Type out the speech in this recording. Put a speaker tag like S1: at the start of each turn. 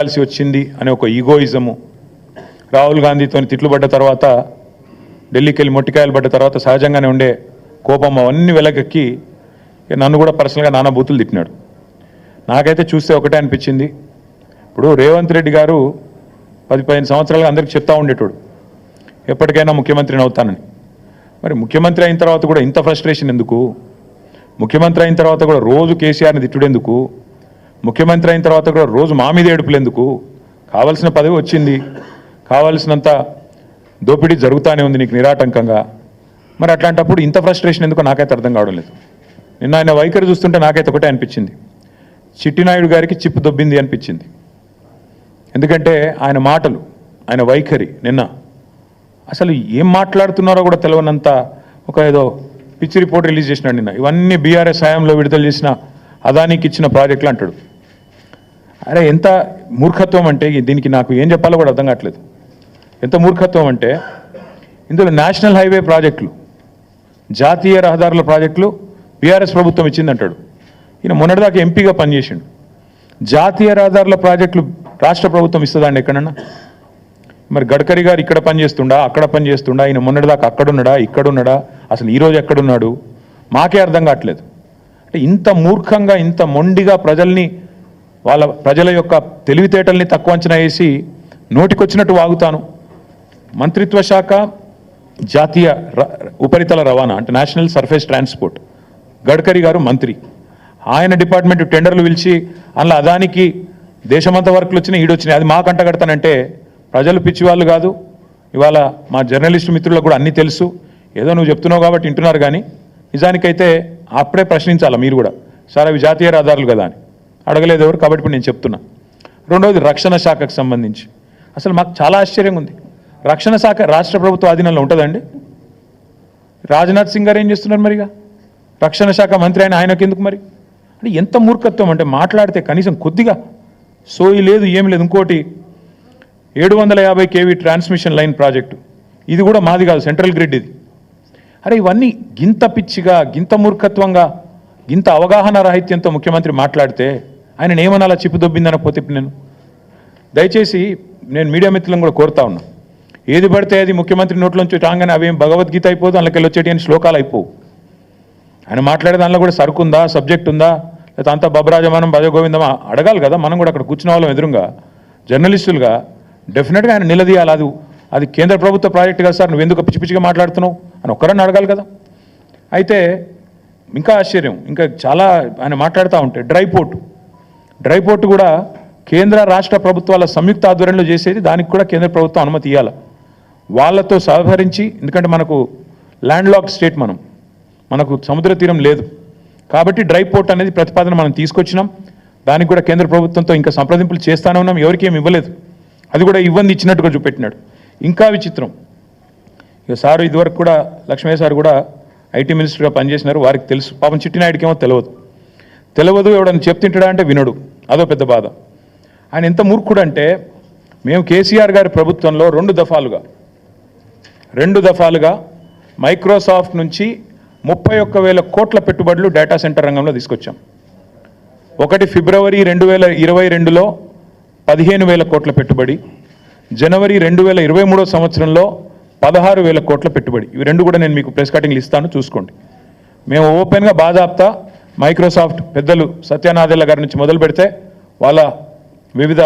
S1: కలిసి వచ్చింది అనే ఒక ఈగోయిజము. రాహుల్ గాంధీతో తిట్లు పడ్డ తర్వాత ఢిల్లీకి వెళ్ళి మొట్టికాయలు పడ్డ తర్వాత సహజంగానే ఉండే కోపం అవన్నీ వెలకెక్కి నన్ను కూడా పర్సనల్గా నానా బూతులు తిట్టినాడు. నాకైతే చూస్తే ఒకటే అనిపించింది. ఇప్పుడు రేవంత్ రెడ్డి గారు పది పదిహేను సంవత్సరాలుగా అందరికి చెప్తా ఉండేటోడు. ఎప్పటికైనా ముఖ్యమంత్రిని అవుతానని. మరి ముఖ్యమంత్రి అయిన తర్వాత కూడా ఇంత ఫ్రస్ట్రేషన్ ఎందుకు? ముఖ్యమంత్రి అయిన తర్వాత కూడా రోజు కేసీఆర్ని తిట్టుడెందుకు? ముఖ్యమంత్రి అయిన తర్వాత కూడా రోజు మా మీద ఏడుపులేందుకు కావాల్సిన పదవి వచ్చింది. కావాల్సినంత దోపిడీ జరుగుతూనే ఉంది నీకు నిరాటంకంగా. మరి అట్లాంటప్పుడు ఇంత ఫ్రస్ట్రేషన్ ఎందుకో నాకైతే అర్థం కావడం లేదు. నిన్న ఆయన వైఖరి చూస్తుంటే నాకైతే ఒకటే అనిపించింది. చిట్టినాయుడు గారికి చిప్పు దొబ్బింది అనిపించింది. ఎందుకంటే ఆయన మాటలు ఆయన వైఖరి నిన్న అసలు ఏం మాట్లాడుతున్నారో కూడా తెలియనంత ఒక ఏదో పిచ్చి రిపోర్ట్ రిలీజ్ చేసినాడు నిన్న. ఇవన్నీ బీఆర్ఎస్ హయాంలో విడుదల చేసిన అదానికి ఇచ్చిన ప్రాజెక్టులు అంటాడు. అరే ఎంత మూర్ఖత్వం అంటే దీనికి నాకు ఏం చెప్పాలో కూడా అర్థం కావట్లేదు. ఎంత మూర్ఖత్వం అంటే ఇందులో నేషనల్ హైవే ప్రాజెక్టులు జాతీయ రహదారుల ప్రాజెక్టులు బీఆర్ఎస్ ప్రభుత్వం ఇచ్చిందంటాడు. ఈయన మొన్నటిదాకా ఎంపీగా పనిచేసిండు. జాతీయ రహదారుల ప్రాజెక్టులు రాష్ట్ర ప్రభుత్వం ఇస్తుందండి ఎక్కడన్నా? మరి గడ్కరీ గారు ఇక్కడ పని చేస్తుండా అక్కడ పని చేస్తుండా మొన్నటిదాకా అక్కడున్నాడా ఇక్కడున్నాడా అసలు ఈరోజు ఎక్కడున్నాడు? మాకే అర్థం కావట్లేదు. అంటే ఇంత మూర్ఖంగా ఇంత మొండిగా ప్రజల్ని వాళ్ళ ప్రజల యొక్క తెలివితేటల్ని తక్కువ అంచనా వేసి నోటికొచ్చినట్టు వాగుతాను. మంత్రిత్వ శాఖ జాతీయ ర- ఉపరితల రవాణా అంటే నేషనల్ సర్ఫేస్ ట్రాన్స్పోర్ట్. గడ్కరీ గారు మంత్రి. ఆయన డిపార్ట్మెంట్ టెండర్లు పిలిచి అందులో అదానికి దేశమంతా వర్కులు వచ్చినాయి ఈడొచ్చినాయి అది మా కంట కడతానంటే ప్రజలు పిచ్చివాళ్ళు కాదు. ఇవాళ మా జర్నలిస్టు మిత్రులకు కూడా అన్నీ తెలుసు. ఏదో నువ్వు చెప్తున్నావు కాబట్టి వింటున్నారు కానీ నిజానికైతే అప్పుడే ప్రశ్నించాలా మీరు కూడా? సార్ అవి జాతీయ రహదారులు కదా అని. అడగలేదు ఎవరు కాబట్టి ఇప్పుడు నేను చెప్తున్నా. రెండవది రక్షణ శాఖకు సంబంధించి. అసలు మాకు చాలా ఆశ్చర్యంగా ఉంది. రక్షణ శాఖ రాష్ట్ర ప్రభుత్వ ఆధీనంలో ఉంటుందండి? రాజ్నాథ్ సింగ్ గారు ఏం చేస్తున్నారు మరిగా? రక్షణ శాఖ మంత్రి అయిన ఆయనకి ఎందుకు మరి? అంటే ఎంత మూర్ఖత్వం అంటే మాట్లాడితే కనీసం కొద్దిగా సోయి లేదు ఏం లేదు. ఇంకోటి ఏడు వందల యాభై కేవీ ట్రాన్స్మిషన్ లైన్ ప్రాజెక్టు. ఇది కూడా మాది కాదు సెంట్రల్ గ్రిడ్ ఇది. అరే ఇవన్నీ గింత పిచ్చిగా గింత మూర్ఖత్వంగా ఇంత అవగాహన రాహిత్యంతో ముఖ్యమంత్రి మాట్లాడితే ఆయన ఏమనాలా చిప్పు చిప్పుదొబ్బిందనకపోతే నేను. దయచేసి నేను మీడియా మిత్రులను కూడా కోరుతా ఉన్నా. ఏది పడితే అది ముఖ్యమంత్రి నోట్లోంచి రాగానే అవేం భగవద్గీత అయిపోదు అందులోకి వచ్చేటి అని శ్లోకాలు అయిపోవు. ఆయన మాట్లాడే దానిలో కూడా సరుకు ఉందా సబ్జెక్ట్ ఉందా లేకపోతే అంతా బబరాజమానం భజగోవిందమా అడగాలి కదా మనం కూడా అక్కడ కూర్చున్న వాళ్ళం ఎదురుగా. జర్నలిస్టులుగా డెఫినెట్గా ఆయన నిలదీయాలి. అది అది కేంద్ర ప్రభుత్వ ప్రాజెక్ట్ కదా సార్ నువ్వు ఎందుకు పిచ్చి పిచ్చిగా మాట్లాడుతున్నావు అని ఒక్కరన్నా అడగాలి కదా. అయితే ఇంకా ఆశ్చర్యం. ఇంకా చాలా ఆయన మాట్లాడుతూ ఉంటే డ్రై పోర్ట్. డ్రై పోర్ట్ కూడా కేంద్ర రాష్ట్ర ప్రభుత్వాల సంయుక్త ఆధ్వర్యంలో చేసేది దానికి కూడా కేంద్ర ప్రభుత్వం అనుమతి ఇవ్వాలి వాళ్ళతో సహకరించి ఎందుకంటే మనకు ల్యాండ్ లాక్ స్టేట్ మనం. మనకు సముద్ర తీరం లేదు. కాబట్టి డ్రై పోర్ట్ అనేది ప్రతిపాదన మనం తీసుకొచ్చినాం. దానికి కూడా కేంద్ర ప్రభుత్వంతో ఇంకా సంప్రదింపులు చేస్తానే ఉన్నాం. ఎవరికి ఏమి ఇవ్వలేదు. అది కూడా ఇవ్వంది ఇచ్చినట్టుగా చూపెట్టినాడు. ఇంకా విచిత్రం. ఇక సారు ఇదివరకు కూడా లక్ష్మయ్య సార్ కూడా ఐటీ మినిస్టర్గా పనిచేసినారు వారికి తెలుసు. పాపం చిట్టినాయుడికి ఏమో తెలియదు తెలియదు ఎవడని చెప్తింటాడా అంటే వినడు. అదో పెద్ద బాధ. ఆయన ఎంత మూర్ఖుడు అంటే మేము కేసీఆర్ గారి ప్రభుత్వంలో రెండు దఫాలుగా రెండు దఫాలుగా మైక్రోసాఫ్ట్ నుంచి ముప్పై ఒక్క వేల కోట్ల పెట్టుబడులు డేటా సెంటర్ రంగంలో తీసుకొచ్చాం. ఒకటి ఫిబ్రవరి రెండు వేల ఇరవై రెండులో పదిహేను వేల కోట్ల పెట్టుబడి జనవరి రెండు వేల ఇరవై మూడో సంవత్సరంలో పదహారు వేల కోట్ల పెట్టుబడి. ఇవి రెండు కూడా నేను మీకు ప్రెస్ కటింగ్లు ఇస్తాను చూసుకోండి. మేము ఓపెన్గా బాధాప్తా మైక్రోసాఫ్ట్ పెద్దలు సత్యనాదెల్ల గారి నుంచి మొదలు పెడితే వాళ్ళ వివిధ